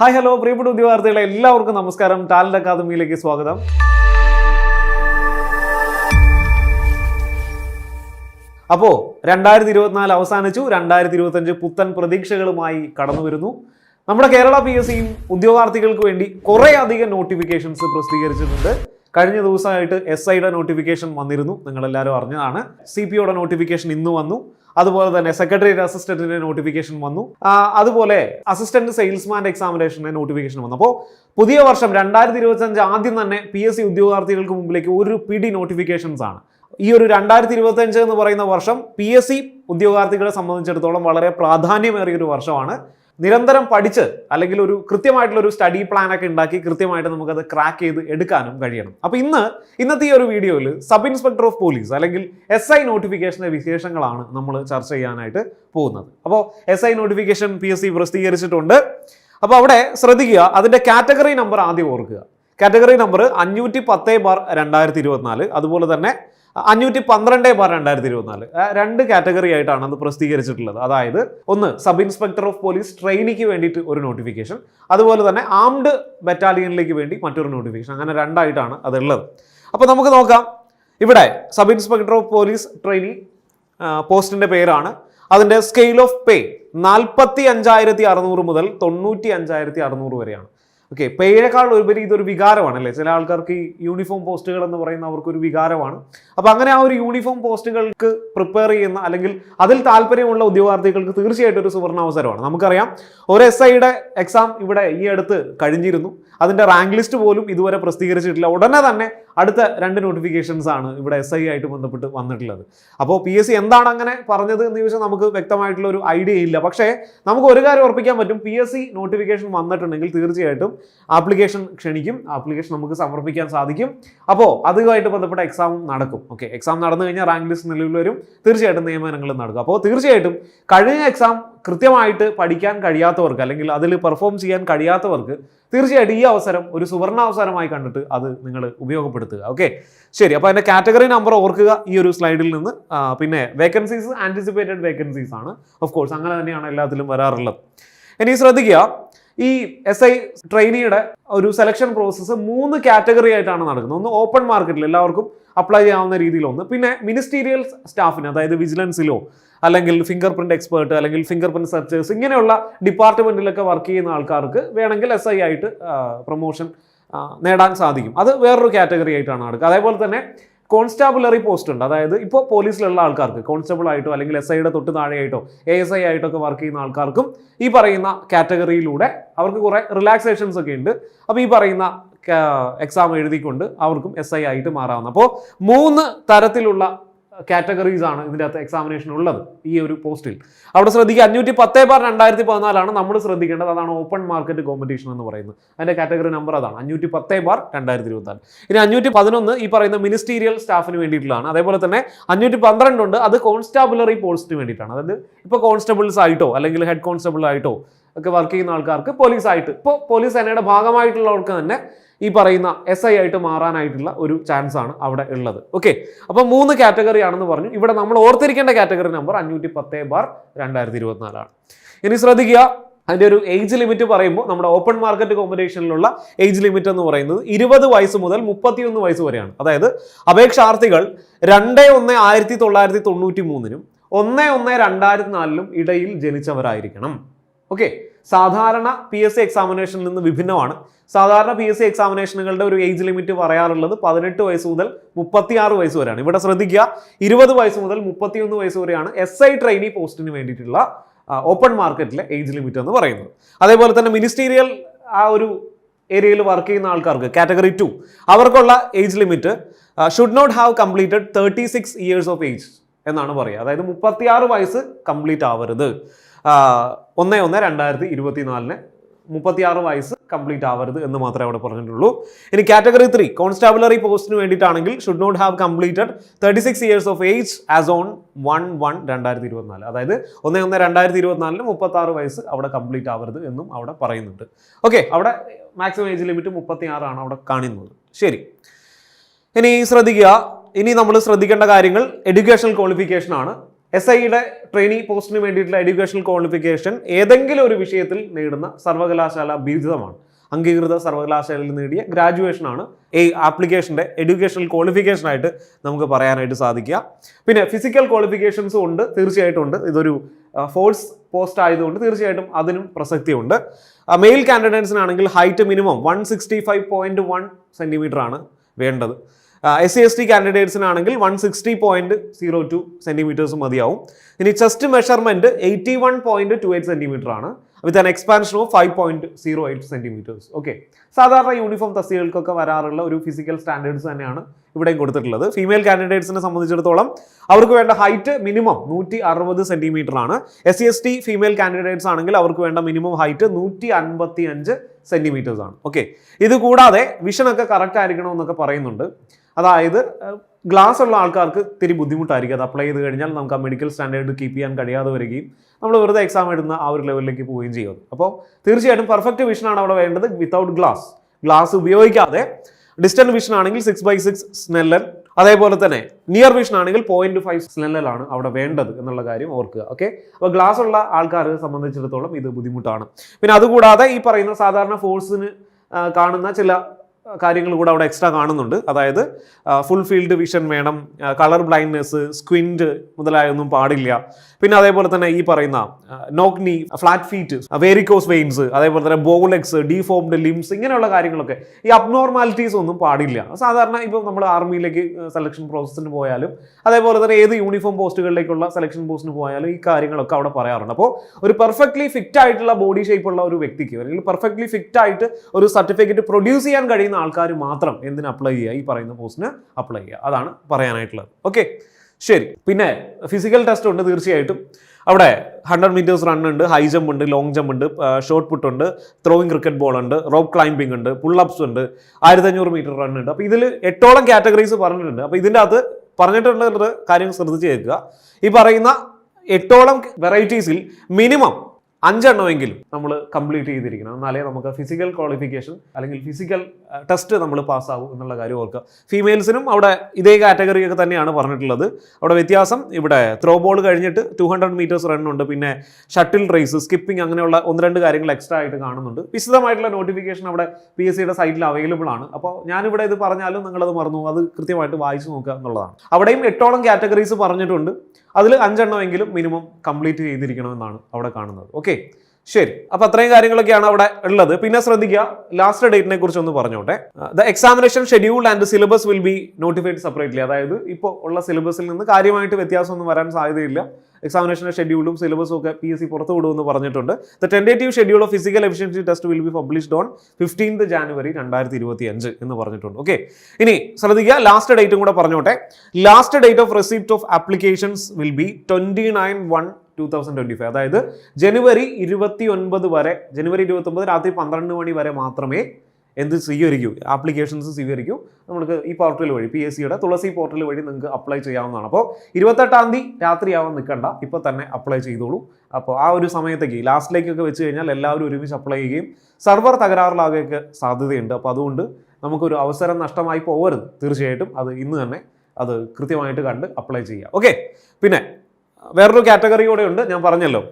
Hi hello പ്രിയപ്പെട്ട ഉദ്യോഗാർത്ഥികളെ എല്ലാവർക്കും നമസ്കാരം. ടാലന്റ് അക്കാദമിയിലേക്ക് സ്വാഗതം. അപ്പോൾ രണ്ടായിരത്തി ഇരുപത്തിനാല് അവസാനിച്ചു. രണ്ടായിരത്തി ഇരുപത്തഞ്ച് പുത്തൻ പ്രതീക്ഷകളുമായി കടന്നു വരുന്നു. നമ്മുടെ കേരള പി എസ് സിയും ഉദ്യോഗാർത്ഥികൾക്ക് വേണ്ടി കുറേ അധികം നോട്ടിഫിക്കേഷൻസ് പ്രസിദ്ധീകരിച്ചിട്ടുണ്ട്. കഴിഞ്ഞ ദിവസമായിട്ട് എസ് ഐയുടെ നോട്ടിഫിക്കേഷൻ വന്നിരുന്നു. നിങ്ങളെല്ലാവരും അറിഞ്ഞതാണ്. സി പി ഒയുടെ നോട്ടിഫിക്കേഷൻ ഇന്ന് വന്നു. അതുപോലെ തന്നെ സെക്രട്ടേറിയറ്റ് അസിസ്റ്റന്റിന്റെ നോട്ടിഫിക്കേഷൻ വന്നു. അതുപോലെ അസിസ്റ്റന്റ് സെയിൽസ്മാന്റെ എക്സാമിനേഷന്റെ നോട്ടിഫിക്കേഷൻ വന്നു. അപ്പോൾ പുതിയ വർഷം രണ്ടായിരത്തി ഇരുപത്തഞ്ച് ആദ്യം തന്നെ പി എസ് സി ഉദ്യോഗാർത്ഥികൾക്ക് മുമ്പിലേക്ക് ഒരു പിടി നോട്ടിഫിക്കേഷൻസ് ആണ്. ഈ ഒരു രണ്ടായിരത്തി ഇരുപത്തഞ്ച് എന്ന് പറയുന്ന വർഷം പി എസ് സി ഉദ്യോഗാർത്ഥികളെ സംബന്ധിച്ചിടത്തോളം വളരെ പ്രാധാന്യമേറിയ ഒരു വർഷമാണ്. നിരന്തരം പഠിച്ച് അല്ലെങ്കിൽ ഒരു കൃത്യമായിട്ടുള്ള ഒരു സ്റ്റഡി പ്ലാൻ ഒക്കെ ഉണ്ടാക്കി കൃത്യമായിട്ട് നമുക്കത് ക്രാക്ക് ചെയ്ത് എടുക്കാനും കഴിയണം. അപ്പോൾ ഇന്ന് ഇന്നത്തെ ഈ ഒരു വീഡിയോയിൽ സബ് ഇൻസ്പെക്ടർ ഓഫ് പോലീസ് അല്ലെങ്കിൽ എസ് ഐ നോട്ടിഫിക്കേഷന്റെ വിശേഷങ്ങളാണ് നമ്മൾ ചർച്ച ചെയ്യാനായിട്ട് പോകുന്നത്. അപ്പോൾ S I notification P S C പ്രസിദ്ധീകരിച്ചിട്ടുണ്ട് അപ്പോൾ അവിടെ ശ്രദ്ധിക്കുക അതിന്റെ കാറ്റഗറി നമ്പർ ആദ്യം ഓർക്കുക. കാറ്റഗറി നമ്പർ അഞ്ഞൂറ്റി പത്ത് ബാർ രണ്ടായിരത്തി ഇരുപത്തിനാല്. അതുപോലെ തന്നെ അഞ്ഞൂറ്റി പന്ത്രണ്ട് ബാർ രണ്ടായിരത്തി ഇരുപത്തിനാല് രണ്ട് കാറ്റഗറി ആയിട്ടാണ് അത് പ്രസിദ്ധീകരിച്ചിട്ടുള്ളത്. അതായത് ഒന്ന് സബ് ഇൻസ്പെക്ടർ ഓഫ് പോലീസ് ട്രെയിനിക്ക് വേണ്ടിയിട്ട് ഒരു നോട്ടിഫിക്കേഷൻ. അതുപോലെ തന്നെ ആംഡ് ബറ്റാലിയനിലേക്ക് വേണ്ടി മറ്റൊരു നോട്ടിഫിക്കേഷൻ. അങ്ങനെ രണ്ടായിട്ടാണ് അതുള്ളത്. അപ്പോൾ നമുക്ക് നോക്കാം. ഇവിടെ sub inspector of police trainee പോസ്റ്റിന്റെ പേരാണ്. അതിന്റെ സ്കെയിൽ ഓഫ് പേ നാൽപ്പത്തി അഞ്ചായിരത്തി അറുന്നൂറ് മുതൽ തൊണ്ണൂറ്റി അഞ്ചായിരത്തി അറുന്നൂറ് വരെയാണ്. ഓക്കെ പേയേക്കാൾ ഉപരി ഇതൊരു വികാരമാണ് അല്ലേ ചില ആൾക്കാർക്ക് ഈ യൂണിഫോം പോസ്റ്റുകൾ എന്ന് പറയുന്ന അവർക്കൊരു വികാരമാണ്. അപ്പോൾ അങ്ങനെ ആ ഒരു യൂണിഫോം പോസ്റ്റുകൾക്ക് പ്രിപ്പയർ ചെയ്യുന്ന അല്ലെങ്കിൽ അതിൽ താല്പര്യമുള്ള ഉദ്യോഗാർത്ഥികൾക്ക് തീർച്ചയായിട്ടും ഒരു സുവർണാവസരമാണ്. നമുക്കറിയാം ഒരു എസ് ഐയുടെ എക്സാം ഇവിടെ ഈ അടുത്ത് കഴിഞ്ഞിരുന്നു. അതിന്റെ റാങ്ക് ലിസ്റ്റ് പോലും ഇതുവരെ പ്രസിദ്ധീകരിച്ചിട്ടില്ല. ഉടനെ തന്നെ അടുത്ത രണ്ട് നോട്ടിഫിക്കേഷൻസ് ആണ് ഇവിടെ എസ് ഐ ആയിട്ട് ബന്ധപ്പെട്ട് വന്നിട്ടുള്ളത്. അപ്പോൾ പി എസ് സി എന്താണ് അങ്ങനെ പറഞ്ഞത് എന്ന് ചോദിച്ചാൽ നമുക്ക് വ്യക്തമായിട്ടുള്ള ഒരു ഐഡിയ ഇല്ല. പക്ഷേ നമുക്ക് ഒരു കാര്യം ഉറപ്പിക്കാൻ പറ്റും. പി എസ് സി നോട്ടിഫിക്കേഷൻ വന്നിട്ടുണ്ടെങ്കിൽ തീർച്ചയായിട്ടും ആപ്ലിക്കേഷൻ ക്ഷണിക്കും. ആപ്ലിക്കേഷൻ നമുക്ക് സമർപ്പിക്കാൻ സാധിക്കും. അപ്പോൾ അതുമായിട്ട് ബന്ധപ്പെട്ട എക്സാം നടക്കും. ഓക്കെ എക്സാം നടന്നു കഴിഞ്ഞാൽ റാങ്ക് ലിസ്റ്റ് നിലവിൽ വരും. തീർച്ചയായിട്ടും നിയമനങ്ങളും നടക്കും. അപ്പോൾ തീർച്ചയായിട്ടും കഴിഞ്ഞ എക്സാം കൃത്യമായിട്ട് പഠിക്കാൻ കഴിയാത്തവർക്ക് അല്ലെങ്കിൽ അതിൽ പെർഫോം ചെയ്യാൻ കഴിയാത്തവർക്ക് തീർച്ചയായിട്ടും ഈ അവസരം ഒരു സുവർണ അവസരമായി കണ്ടിട്ട് അത് നിങ്ങൾ ഉപയോഗപ്പെടുത്തുക. ഓക്കെ ശരി അപ്പോൾ അതിന്റെ കാറ്റഗറി നമ്പർ ഓർക്കുക ഈ ഒരു സ്ലൈഡിൽ നിന്ന്. പിന്നെ വേക്കൻസീസ് ആന്റിസിപ്പേറ്റഡ് വേക്കൻസീസ് ആണ്. ഓഫ് കോഴ്സ് അങ്ങനെ തന്നെയാണ് എല്ലാത്തിലും വരാറുള്ളത്. ഇനി ശ്രദ്ധിക്കുക ഈ എസ് ഐ ട്രെയിനിയുടെ ഒരു സെലക്ഷൻ പ്രോസസ്സ് മൂന്ന് കാറ്റഗറി ആയിട്ടാണ് നടക്കുന്നത്. ഒന്ന് ഓപ്പൺ മാർക്കറ്റിൽ എല്ലാവർക്കും അപ്ലൈ ചെയ്യാവുന്ന രീതിയിലൊന്ന്. പിന്നെ മിനിസ്റ്റീരിയൽ സ്റ്റാഫിന് അതായത് വിജിലൻസിലോ അല്ലെങ്കിൽ ഫിംഗർ പ്രിന്റ് എക്സ്പേർട്ട് അല്ലെങ്കിൽ ഫിംഗർ പ്രിന്റ് സെർച്ചേഴ്സ് ഇങ്ങനെയുള്ള ഡിപ്പാർട്ട്മെന്റിലൊക്കെ വർക്ക് ചെയ്യുന്ന ആൾക്കാർക്ക് വേണമെങ്കിൽ എസ് ഐ ആയിട്ട് പ്രൊമോഷൻ നേടാൻ സാധിക്കും. അത് വേറൊരു കാറ്റഗറി ആയിട്ടാണ് നടക്കുക. അതേപോലെ തന്നെ കോൺസ്റ്റാബുലറി പോസ്റ്റ് ഉണ്ട്. അതായത് ഇപ്പോൾ പോലീസിലുള്ള ആൾക്കാർക്ക് കോൺസ്റ്റബിൾ ആയിട്ടോ അല്ലെങ്കിൽ എസ് ഐയുടെ തൊട്ട് താഴെയായിട്ടോ എ എസ് ഐ ആയിട്ടോ ഒക്കെ വർക്ക് ചെയ്യുന്ന ആൾക്കാർക്കും ഈ പറയുന്ന കാറ്റഗറിയിലൂടെ അവർക്ക് കുറേ റിലാക്സേഷൻസ് ഒക്കെ ഉണ്ട്. അപ്പോൾ ഈ പറയുന്ന എക്സാം എഴുതിക്കൊണ്ട് അവർക്കും എസ് ഐ ആയിട്ട് മാറാവുന്ന. അപ്പോൾ മൂന്ന് തരത്തിലുള്ള കാറ്റഗറീസ് ആണ് ഇതിന്റെ അകത്ത് എക്സാമിനേഷൻ ഉള്ളത് ഈ ഒരു പോസ്റ്റിൽ അവിടെ ശ്രദ്ധിക്കുക അഞ്ഞൂറ്റി പത്ത് ബാർ രണ്ടായിരത്തി പതിനാലാണ് നമ്മൾ ശ്രദ്ധിക്കേണ്ടത്. അതാണ് ഓപ്പൺ മാർക്കറ്റ് കോമ്പറ്റീഷൻ എന്ന് പറയുന്നത്. അതിന്റെ കാറ്റഗറി നമ്പർ അതാണ്. അഞ്ഞൂറ്റി പത്ത് ബാർ രണ്ടായിരത്തി ഇരുപത്തിനാല് ഇനി അഞ്ഞൂറ്റി പതിനൊന്ന് ഈ പറയുന്ന മിനിസ്റ്റീരിയൽ സ്റ്റാഫിന് വേണ്ടിയിട്ടുള്ളതാണ്. അതേപോലെ തന്നെ അഞ്ഞൂറ്റി പന്ത്രണ്ട് ഉണ്ട് അത് കോൺസ്റ്റാബുലറി പോസ്റ്റിന് വേണ്ടിയിട്ടാണ്. അതായത് ഇപ്പോൾ കോൺസ്റ്റബിൾസ് ആയിട്ടോ അല്ലെങ്കിൽ ഹെഡ് കോൺസ്റ്റബിൾ ആയിട്ടോ ഒക്കെ വർക്ക് ചെയ്യുന്ന ആൾക്കാർക്ക് പോലീസ് ആയിട്ട് ഇപ്പോൾ പോലീസ് സേനയുടെ ഭാഗമായിട്ടുള്ളവർക്ക് തന്നെ ഈ പറയുന്ന എസ് ഐ ആയിട്ട് മാറാനായിട്ടുള്ള ഒരു ചാൻസ് ആണ് അവിടെ ഉള്ളത്. ഓക്കെ അപ്പോൾ മൂന്ന് കാറ്റഗറി ആണെന്ന് പറഞ്ഞു. ഇവിടെ നമ്മൾ ഓർത്തിരിക്കേണ്ട കാറ്റഗറി നമ്പർ അഞ്ഞൂറ്റി പത്ത് ബാർ രണ്ടായിരത്തി ഇരുപത്തിനാലാണ് ഇനി ശ്രദ്ധിക്കുക അതിന്റെ ഒരു ഏജ് ലിമിറ്റ് പറയുമ്പോൾ നമ്മുടെ ഓപ്പൺ മാർക്കറ്റ് കോമ്പറ്റീഷനിലുള്ള ഏജ് ലിമിറ്റ് എന്ന് പറയുന്നത് ഇരുപത് വയസ്സ് മുതൽ മുപ്പത്തിയൊന്ന് വയസ്സ് വരെയാണ്. അതായത് അപേക്ഷാർത്ഥികൾ രണ്ട് ഒന്ന് ആയിരത്തി തൊള്ളായിരത്തി തൊണ്ണൂറ്റി മൂന്നിനും ഒന്ന് ഒന്ന് രണ്ടായിരത്തി നാലിലും ഇടയിൽ ജനിച്ചവരായിരിക്കണം. ഓക്കെ സാധാരണ പി എസ് സി എക്സാമിനേഷനിൽ നിന്ന് വിഭിന്നമാണ്. സാധാരണ പി എസ് സി എക്സാമിനേഷനുകളുടെ ഒരു ഏജ് ലിമിറ്റ് പറയാറുള്ളത് പതിനെട്ട് വയസ്സ് മുതൽ മുപ്പത്തിയാറ് വയസ്സ് വരെയാണ്. ഇവിടെ ശ്രദ്ധിക്കുക ഇരുപത് വയസ്സ് മുതൽ മുപ്പത്തിയൊന്ന് വയസ്സ് വരെയാണ് എസ് ഐ ട്രെയിനി പോസ്റ്റിന് വേണ്ടിയിട്ടുള്ള ഓപ്പൺ മാർക്കറ്റിലെ ഏജ് ലിമിറ്റ് എന്ന് പറയുന്നത്. അതേപോലെ തന്നെ മിനിസ്റ്റീരിയൽ ആ ഒരു ഏരിയയിൽ വർക്ക് ചെയ്യുന്ന ആൾക്കാർക്ക് കാറ്റഗറി ടു അവർക്കുള്ള age limit should not have completed thirty six years of age എന്നാണ് പറയുക. അതായത് മുപ്പത്തിയാറ് വയസ്സ് കംപ്ലീറ്റ് ആവരുത്. ഒന്ന് ഒന്ന് രണ്ടായിരത്തി ഇരുപത്തിനാലിന് മുപ്പത്തിയാറ് വയസ്സ് കംപ്ലീറ്റ് ആവരുത് എന്ന് മാത്രമേ അവിടെ പറഞ്ഞിട്ടുള്ളൂ. ഇനി കാറ്റഗറി ത്രീ കോൺസ്റ്റാബുലറി പോസ്റ്റിന് വേണ്ടിയിട്ടാണെങ്കിൽ should not have completed thirty six years of age as on one one രണ്ടായിരത്തി ഇരുപത്തിനാല്. അതായത് ഒന്ന് ഒന്ന് രണ്ടായിരത്തി ഇരുപത്തിനാലിന് മുപ്പത്താറ് വയസ്സ് അവിടെ കംപ്ലീറ്റ് ആവരുത് എന്നും അവിടെ പറയുന്നുണ്ട്. ഓക്കെ അവിടെ മാക്സിമം ഏജ് ലിമിറ്റ് മുപ്പത്തി ആറാണ് അവിടെ കാണുന്നത്. ശരി. ഇനി ശ്രദ്ധിക്കുക. ഇനി നമ്മൾ ശ്രദ്ധിക്കേണ്ട കാര്യങ്ങൾ എഡ്യൂക്കേഷണൽ ക്വാളിഫിക്കേഷൻ ആണ്. എസ് ഐയുടെ ട്രെയിനിങ് പോസ്റ്റിന് വേണ്ടിയിട്ടുള്ള എഡ്യൂക്കേഷണൽ ക്വാളിഫിക്കേഷൻ ഏതെങ്കിലും ഒരു വിഷയത്തിൽ നേടുന്ന സർവകലാശാല ബിരുദമാണ്. അംഗീകൃത സർവകലാശാലയിൽ നേടിയ ഗ്രാജുവേഷൻ ആണ് ഈ ആപ്ലിക്കേഷന്റെ എഡ്യൂക്കേഷണൽ ക്വാളിഫിക്കേഷനായിട്ട് നമുക്ക് പറയാനായിട്ട് സാധിക്കുക. പിന്നെ ഫിസിക്കൽ ക്വാളിഫിക്കേഷൻസും ഉണ്ട് തീർച്ചയായിട്ടും ഉണ്ട്. ഇതൊരു ഫോഴ്സ് പോസ്റ്റ് ആയതുകൊണ്ട് തീർച്ചയായിട്ടും അതിനും പ്രസക്തിയുണ്ട്. Male കാൻഡിഡേറ്റ്സിനാണെങ്കിൽ height minimum one sixty five point one centimetre ആണ് വേണ്ടത്. S C S T കാൻഡിഡേറ്റ്സിനാണെങ്കിൽ one sixty point zero two centimetres മതിയാവും. ഇനി chest measurement eighty one point two eight centimetre ആണ്. With an expansion of five point zero eight centimetres okay സാധാരണ uniform തസ്തികൾക്കൊക്കെ വരാറുള്ള ഒരു physical standards തന്നെയാണ് ഇവിടെയും കൊടുത്തിട്ടുള്ളത്. ഫീമെയിൽ കാൻഡിഡേറ്റ്സിനെ സംബന്ധിച്ചിടത്തോളം അവർക്ക് വേണ്ട ഹൈറ്റ് മിനിമം നൂറ്റി അറുപത് സെന്റിമീറ്റർ ആണ്. S C S T female candidates ആണെങ്കിൽ അവർക്ക് വേണ്ട മിനിമം ഹൈറ്റ് നൂറ്റി അൻപത്തി അഞ്ച് സെന്റിമീറ്റേഴ്സ് ആണ്. ഓക്കെ ഇത് കൂടാതെ വിഷനൊക്കെ കറക്റ്റ് ആയിരിക്കണം എന്നൊക്കെ പറയുന്നുണ്ട്. അതായത് ഗ്ലാസ് ഉള്ള ആൾക്കാർക്ക് ഇത്തിരി ബുദ്ധിമുട്ടായിരിക്കും അത് അപ്ലൈ ചെയ്ത് കഴിഞ്ഞാൽ നമുക്ക് ആ മെഡിക്കൽ സ്റ്റാൻഡേർഡ് കീപ്പ് ചെയ്യാൻ കഴിയാതെ വരികയും നമ്മൾ വെറുതെ എക്സാം എഴുതുന്ന ആ ഒരു ലെവലിലേക്ക് പോവുകയും ചെയ്യും. അപ്പോൾ തീർച്ചയായിട്ടും പെർഫെക്റ്റ് വിഷൻ ആണ് അവിടെ വേണ്ടത് വിത്തൗട്ട് ഗ്ലാസ് ഗ്ലാസ് ഉപയോഗിക്കാതെ ഡിസ്റ്റന്റ് വിഷൻ ആണെങ്കിൽ സിക്സ് ബൈ സിക്സ് സ്നെല്ലൻ അതേപോലെ തന്നെ നിയർ വിഷൻ ആണെങ്കിൽ പോയിന്റ് ഫൈവ് സ്നെല്ലലാണ് അവിടെ വേണ്ടത് എന്നുള്ള കാര്യം ഓർക്കുക. ഓക്കെ അപ്പോൾ ഗ്ലാസ് ഉള്ള ആൾക്കാരെ സംബന്ധിച്ചിടത്തോളം ഇത് ബുദ്ധിമുട്ടാണ്. പിന്നെ അതുകൂടാതെ ഈ പറയുന്ന സാധാരണ ഫോഴ്സിന് കാണുന്ന ചില കാര്യങ്ങൾ കൂടെ അവിടെ എക്സ്ട്രാ കാണുന്നുണ്ട്. അതായത് ഫുൾ ഫീൽഡ് വിഷൻ വേണം കളർ ബ്ലൈൻഡ്നെസ് സ്ക്വിൻഡ് മുതലായൊന്നും പാടില്ല. പിന്നെ അതേപോലെ തന്നെ ഈ പറയുന്ന knock knee flat feet varicose veins അതേപോലെ തന്നെ ബോലെക്സ് ഡീഫോംഡ് ലിംസ് ഇങ്ങനെയുള്ള കാര്യങ്ങളൊക്കെ ഈ അബ്നോർമാലിറ്റീസ് ഒന്നും പാടില്ല. സാധാരണ ഇപ്പോൾ നമ്മൾ ആർമിയിലേക്ക് സെലക്ഷൻ പ്രോസസ്സിന് പോയാലും അതേപോലെ തന്നെ ഏത് യൂണിഫോം പോസ്റ്റുകളിലേക്കുള്ള സെലക്ഷൻ പോസ്റ്റിന് പോയാലും ഈ കാര്യങ്ങളൊക്കെ അവിടെ പറയാറുണ്ട്. അപ്പോൾ ഒരു പെർഫെക്റ്റ്ലി ഫിറ്റ് ആയിട്ടുള്ള ബോഡി ഷേപ്പ് ഉള്ള ഒരു വ്യക്തിക്ക് അല്ലെങ്കിൽ പെർഫെക്റ്റ്ലി ഫിറ്റ് ആയിട്ട് ഒരു സർട്ടിഫിക്കറ്റ് പ്രൊഡ്യൂസ് ചെയ്യാൻ കഴിയുന്ന ആൾക്കാർ മാത്രം എന്തിന് അപ്ലൈ ചെയ്യുക? ഈ പറയുന്ന പോസ്റ്റിന് അപ്ലൈ ചെയ്യുക. അതാണ് പറയാനായിട്ടുള്ളത്. ഓക്കെ ശരി. പിന്നെ ഫിസിക്കൽ ടെസ്റ്റ് ഉണ്ട് തീർച്ചയായിട്ടും. അവിടെ ഹൺഡ്രഡ് മീറ്റേഴ്സ് റൺ ഉണ്ട് ഹൈ ജമ്പ് ഉണ്ട് ലോങ് ജമ്പ് ഉണ്ട് ഷോർട്ട് പുട്ട് ഉണ്ട് ത്രോയിങ് ക്രിക്കറ്റ് ബോൾ ഉണ്ട് റോപ്പ് ക്ലൈംബിംഗ് ഉണ്ട് പുൾ അപ്സ് ഉണ്ട് ആയിരത്തി അഞ്ഞൂറ് മീറ്റർ റൺ ഉണ്ട്. അപ്പോൾ ഇതിൽ എട്ടോളം കാറ്റഗറീസ് പറഞ്ഞിട്ടുണ്ട്. അപ്പോൾ ഇതിന്റെ അകത്ത് പറഞ്ഞിട്ടുള്ള കാര്യങ്ങൾ ശ്രദ്ധിച്ച് കേൾക്കുക. ഈ പറയുന്ന എട്ടോളം വെറൈറ്റീസിൽ മിനിമം അഞ്ചെണ്ണമെങ്കിലും നമ്മൾ കംപ്ലീറ്റ് ചെയ്തിരിക്കണം. എന്നാലേ നമുക്ക് ഫിസിക്കൽ ക്വാളിഫിക്കേഷൻ അല്ലെങ്കിൽ ഫിസിക്കൽ ടെസ്റ്റ് നമ്മൾ പാസ്സാകും എന്നുള്ള കാര്യം ഓർക്കുക. ഫീമെയിൽസിനും അവിടെ ഇതേ കാറ്റഗറി ഒക്കെ തന്നെയാണ് പറഞ്ഞിട്ടുള്ളത്. അവിടെ വ്യത്യാസം ഇവിടെ ത്രോ ബോൾ കഴിഞ്ഞിട്ട് ടു ഹൺഡ്രഡ് മീറ്റേഴ്സ് റണ്ണുണ്ട് പിന്നെ ഷട്ടിൽ റേസ് സ്കിപ്പിംഗ് അങ്ങനെയുള്ള ഒന്ന് രണ്ട് കാര്യങ്ങൾ എക്സ്ട്രാ ആയിട്ട് കാണുന്നുണ്ട്. വിശദമായിട്ടുള്ള നോട്ടിഫിക്കേഷൻ അവിടെ പി എസ് സിയുടെ സൈറ്റിൽ അവൈലബിൾ ആണ്. അപ്പോൾ ഞാനിവിടെ ഇത് പറഞ്ഞാലും നിങ്ങളത് മറന്നു അത് കൃത്യമായിട്ട് വായിച്ചു നോക്കുക എന്നുള്ളതാണ്. അവിടെയും എട്ടോളം കാറ്റഗറീസ് പറഞ്ഞിട്ടുണ്ട്. അതിൽ അഞ്ചെണ്ണമെങ്കിലും മിനിമം കംപ്ലീറ്റ് ചെയ്തിരിക്കണമെന്നാണ് അവിടെ കാണുന്നത്. ഓക്കെ ശരി അപ്പൊ അത്രയും കാര്യങ്ങളൊക്കെയാണ് അവിടെ ഉള്ളത്. പിന്നെ ശ്രദ്ധിക്കുക ലാസ്റ്റ് ഡേറ്റിനെ കുറിച്ച് ഒന്ന് പറഞ്ഞോട്ടെ. The examination schedule and syllabus will be notified separately അതായത് ഇപ്പോൾ ഉള്ള സിലബസിൽ നിന്ന് കാര്യമായിട്ട് വ്യത്യാസമൊന്നും വരാൻ സാധ്യതയില്ല. എക്സാമിനേഷന്റെ ഷെഡ്യൂളും സിലബസും ഒക്കെ പി എസ് സി പുറത്തു വിടുമെന്ന് പറഞ്ഞിട്ടുണ്ട്. The tentative schedule of physical efficiency test will be published on fifteenth January രണ്ടായിരത്തി ഇരുപത്തി അഞ്ച് എന്ന് പറഞ്ഞിട്ടുണ്ട്. ഓക്കെ ഇനി ശ്രദ്ധിക്കുക ലാസ്റ്റ് ഡേറ്റും കൂടെ പറഞ്ഞോട്ടെ. Last date of receipt of applications will be twenty nine one two thousand twenty five അതായത് ജനുവരി ഇരുപത്തി ഒൻപത് വരെ ജനുവരി ഇരുപത്തി ഒമ്പത് രാത്രി പന്ത്രണ്ട് മണി വരെ മാത്രമേ എന്ത് സ്വീകരിക്കൂ ആപ്ലിക്കേഷൻസ് സ്വീകരിക്കൂ. നമുക്ക് ഈ പോർട്ടൽ വഴി പി എസ് സിയുടെ തുളസി പോർട്ടൽ വഴി നിങ്ങൾക്ക് അപ്ലൈ ചെയ്യാവുന്നതാണ്. അപ്പോൾ ഇരുപത്തെട്ടാം തീയതി രാത്രിയാവാൻ നിൽക്കണ്ട ഇപ്പോൾ തന്നെ അപ്ലൈ ചെയ്തോളൂ. അപ്പോൾ ആ ഒരു സമയത്തേക്ക് ലാസ്റ്റിലേക്കൊക്കെ വെച്ച് കഴിഞ്ഞാൽ എല്ലാവരും ഒരുമിച്ച് അപ്ലൈ ചെയ്യുകയും സർവർ തകരാറിലാകുകയൊക്കെ സാധ്യതയുണ്ട്. അപ്പോൾ അതുകൊണ്ട് നമുക്കൊരു അവസരം നഷ്ടമായി പോകരുത്. തീർച്ചയായിട്ടും അത് ഇന്ന് തന്നെ അത് കൃത്യമായിട്ട് കണ്ട് അപ്ലൈ ചെയ്യുക. ഓക്കെ പിന്നെ വേറൊരു കാറ്റഗറി കൂടെ ഉണ്ട് ഞാൻ പറഞ്ഞല്ലോ.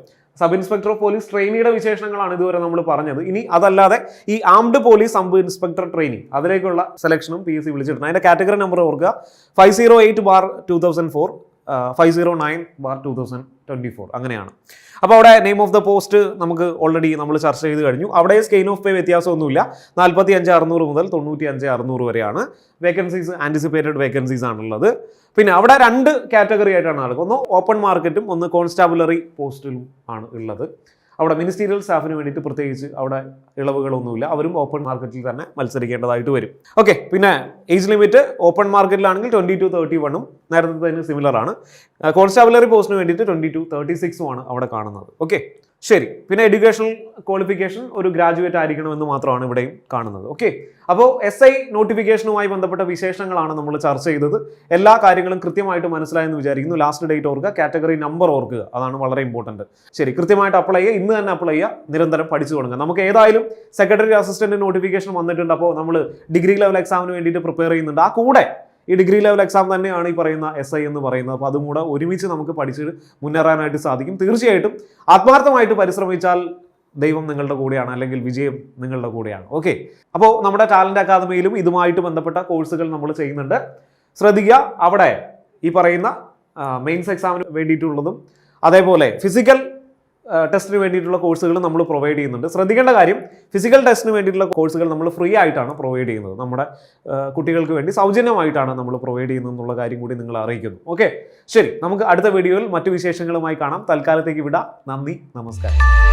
സബ് ഇൻസ്പെക്ടർ ഓഫ് പോലീസ് ട്രെയിനിയുടെ വിശേഷങ്ങളാണ് ഇതുവരെ നമ്മൾ പറഞ്ഞത്. ഇനി അതല്ലാതെ ഈ armed police sub inspector training അതിലേക്കുള്ള സെലക്ഷനും പി എസ് സി വിളിച്ചിട്ടുണ്ട്. അതിന്റെ കാറ്റഗറി നമ്പർ ഓർക്കുക five zero eight bar two thousand four five zero nine bar two thousand twenty four അങ്ങനെയാണ്. അപ്പോൾ അവിടെ നെയിം ഓഫ് ദ പോസ്റ്റ് നമുക്ക് ഓൾറെഡി നമ്മൾ ചർച്ച ചെയ്ത് കഴിഞ്ഞു. അവിടെ സ്കെയിൽ ഓഫ് പേ വ്യത്യാസമൊന്നുമില്ല. നാൽപ്പത്തി അഞ്ച് അറുന്നൂറ് മുതൽ തൊണ്ണൂറ്റി അഞ്ച് അറുന്നൂറ് വരെയാണ്. വേക്കൻസീസ് ആന്റിസിപ്പേറ്റഡ് വേക്കൻസീസ് ആണുള്ളത്. പിന്നെ അവിടെ രണ്ട് കാറ്റഗറി ആയിട്ടാണ് നടക്കുന്നത്. ഒന്ന് ഓപ്പൺ മാർക്കറ്റും ഒന്ന് കോൺസ്റ്റാബുലറി പോസ്റ്റിലും ആണ് ഉള്ളത്. അവിടെ മിനിസ്റ്റീരിയൽ സ്റ്റാഫിന് വേണ്ടിയിട്ട് പ്രത്യേകിച്ച് അവിടെ ഇളവുകളൊന്നുമില്ല. അവരും ഓപ്പൺ മാർക്കറ്റിൽ തന്നെ മത്സരിക്കേണ്ടതായിട്ട് വരും. ഓക്കെ പിന്നെ ഏജ് ലിമിറ്റ് ഓപ്പൺ മാർക്കറ്റിലാണെങ്കിൽ ട്വന്റി ടു തേർട്ടി വണ്ണും നേരത്തെ തന്നെ സിമിലർ ആണ്. കോൺസ്റ്റാബുലറി പോസ്റ്റിന് വേണ്ടിയിട്ട് ട്വന്റി ടു തേർട്ടി സിക്സും ആണ് അവിടെ കാണുന്നത്. ഓക്കെ ശരി പിന്നെ എഡ്യൂക്കേഷണൽ ക്വാളിഫിക്കേഷൻ ഒരു ഗ്രാജുവേറ്റ് ആയിരിക്കണമെന്ന് മാത്രമാണ് ഇവിടെയും കാണുന്നത്. ഓക്കെ അപ്പോൾ എസ് ഐ നോട്ടിഫിക്കേഷനുമായി ബന്ധപ്പെട്ട വിശേഷങ്ങളാണ് നമ്മൾ ചർച്ച ചെയ്തത്. എല്ലാ കാര്യങ്ങളും കൃത്യമായിട്ട് മനസ്സിലായെന്ന് വിചാരിക്കുന്നു. ലാസ്റ്റ് ഡേറ്റ് ഓർക്കുക കാറ്റഗറി നമ്പർ ഓർക്കുക. അതാണ് വളരെ ഇമ്പോർട്ടന്റ് ശരി കൃത്യമായിട്ട് അപ്ലൈ ചെയ്യുക ഇന്ന് തന്നെ അപ്ലൈ ചെയ്യുക നിരന്തരം പഠിച്ചു തുടങ്ങുക. നമുക്ക് ഏതായാലും സെക്രട്ടറി അസിസ്റ്റന്റ് നോട്ടിഫിക്കേഷൻ വന്നിട്ടുണ്ട്. അപ്പോൾ നമ്മൾ ഡിഗ്രി ലെവൽ എക്സാമിന് വേണ്ടിയിട്ട് പ്രിപ്പയർ ചെയ്യുന്നുണ്ട്. ആ കൂടെ ഈ ഡിഗ്രി ലെവൽ എക്സാം തന്നെയാണ് ഈ പറയുന്ന എസ് ഐ എന്ന് പറയുന്നത്. അപ്പോൾ അതും കൂടെ ഒരുമിച്ച് നമുക്ക് പഠിച്ച് മുന്നേറാനായിട്ട് സാധിക്കും. തീർച്ചയായിട്ടും ആത്മാർത്ഥമായിട്ട് പരിശ്രമിച്ചാൽ ദൈവം നിങ്ങളുടെ കൂടെയാണ് അല്ലെങ്കിൽ വിജയം നിങ്ങളുടെ കൂടെയാണ്. ഓക്കെ അപ്പോൾ നമ്മുടെ ടാലന്റ് അക്കാദമിയിലും ഇതുമായിട്ട് ബന്ധപ്പെട്ട കോഴ്സുകൾ നമ്മൾ ചെയ്യുന്നുണ്ട്. ശ്രദ്ധിക്കുക അവിടെ ഈ പറയുന്ന മെയിൻസ് എക്സാമിന് വേണ്ടിയിട്ടുള്ളതും അതേപോലെ ഫിസിക്കൽ ടെസ്റ്റിന് വേണ്ടിയിട്ടുള്ള കോഴ്സുകൾ നമ്മൾ പ്രൊവൈഡ് ചെയ്യുന്നുണ്ട്. ശ്രദ്ധിക്കേണ്ട കാര്യം ഫിസിക്കൽ ടെസ്റ്റിന് വേണ്ടിയിട്ടുള്ള കോഴ്സുകൾ നമ്മൾ ഫ്രീ ആയിട്ടാണ് പ്രൊവൈഡ് ചെയ്യുന്നത്. നമ്മുടെ കുട്ടികൾക്ക് വേണ്ടി സൗജന്യമായിട്ടാണ് നമ്മൾ പ്രൊവൈഡ് ചെയ്യുന്നത് എന്നുള്ള കാര്യം കൂടി നിങ്ങൾ അറിയിക്കുന്നു. ഓക്കെ ശരി നമുക്ക് അടുത്ത വീഡിയോയിൽ മറ്റു വിശേഷങ്ങളുമായി കാണാം. തൽക്കാലത്തേക്ക് വിടാം. നന്ദി നമസ്കാരം.